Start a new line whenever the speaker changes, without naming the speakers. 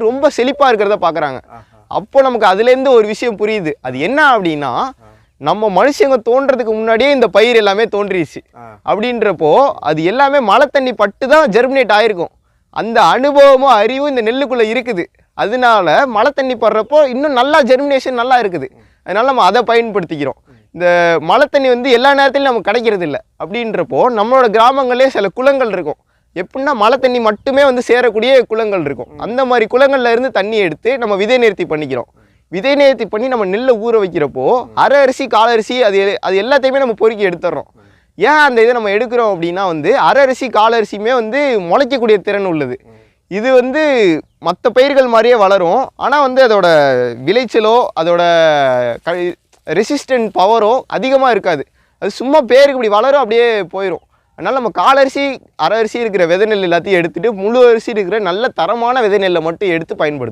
ரொம்ப செழிப்பாக இருக்கிறத பார்க்குறாங்க அப்போ நமக்கு அதுலேருந்து ஒரு விஷயம் புரியுது. அது என்ன அப்படின்னா நம்ம மனுஷங்க தோன்றதுக்கு முன்னாடியே இந்த பயிர் எல்லாமே தோன்றிடுச்சு அப்படின்றப்போ அது எல்லாமே மழை தண்ணி பட்டு தான் ஜெர்மினேட் ஆயிருக்கும். அந்த அனுபவமும் அறிவும் இந்த நெல்லுக்குள்ளே இருக்குது. அதனால மழை தண்ணி படுறப்போ இன்னும் நல்லா ஜெர்மினேஷன் நல்லா இருக்குது. அதனால நம்ம அதை பயன்படுத்திக்கிறோம். இந்த மழை தண்ணி வந்து எல்லா நேரத்துலையும் நமக்கு கிடைக்கிறது இல்லை அப்படின்றப்போ நம்மளோட கிராமங்களே சில குளங்கள் இருக்கும். எப்படின்னா மழை தண்ணி மட்டுமே வந்து சேரக்கூடிய குளங்கள் இருக்கும். அந்த மாதிரி குளங்கள்ல இருந்து தண்ணி எடுத்து நம்ம விதை நேர்த்தி பண்ணிக்கிறோம். விதை நேர்த்தி பண்ணி நம்ம நெல்லை ஊற வைக்கிறப்போ அரை அரிசி கால் அரிசி அது எ- அது எல்லாத்தையுமே நம்ம பொறுக்கி எடுத்துடுறோம் ஏன் அந்த இதை நம்ம எடுக்கிறோம் அப்படின்னா வந்து அரை அரிசி கால் அரிசியுமே வந்து முளைக்கக்கூடிய திறன் உள்ளது. இது வந்து மற்ற பயிர்கள் மாதிரியே வளரும். ஆனால் வந்து அதோட விளைச்சலோ அதோட க ரெசிஸ்டன்ட் பவரோ அதிகமாக இருக்காது. அது சும்மா பேருக்கு இப்படி வளரும் அப்படியே போயிடும் அதனால் நம்ம காலரிசி அரை அரிசி இருக்கிற விதை நெல் எல்லாத்தையும் எடுத்துகிட்டு முழு அரிசி இருக்கிற நல்ல தரமான விதை நெல்லை மட்டும் எடுத்து பயன்படுத்தும்